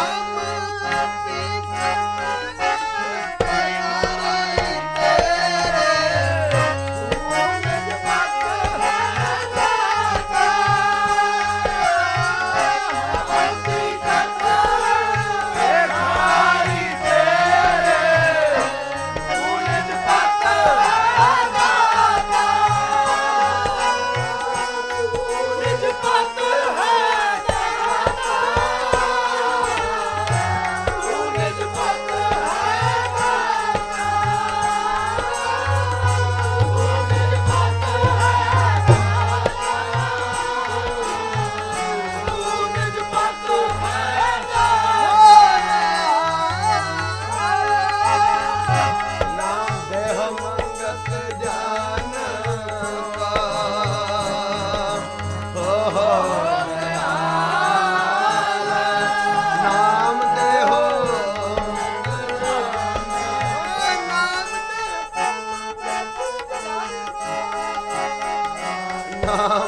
Oh! Um,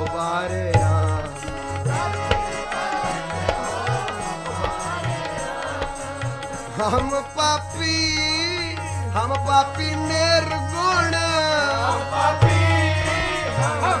ਉਬਾਰਿਆ ਹਮ ਪਾਪੀ ਹਮ ਪਾਪੀ ਨਿਰਗੁਣ। ਹਮ ਪਾਪੀ ਹਮ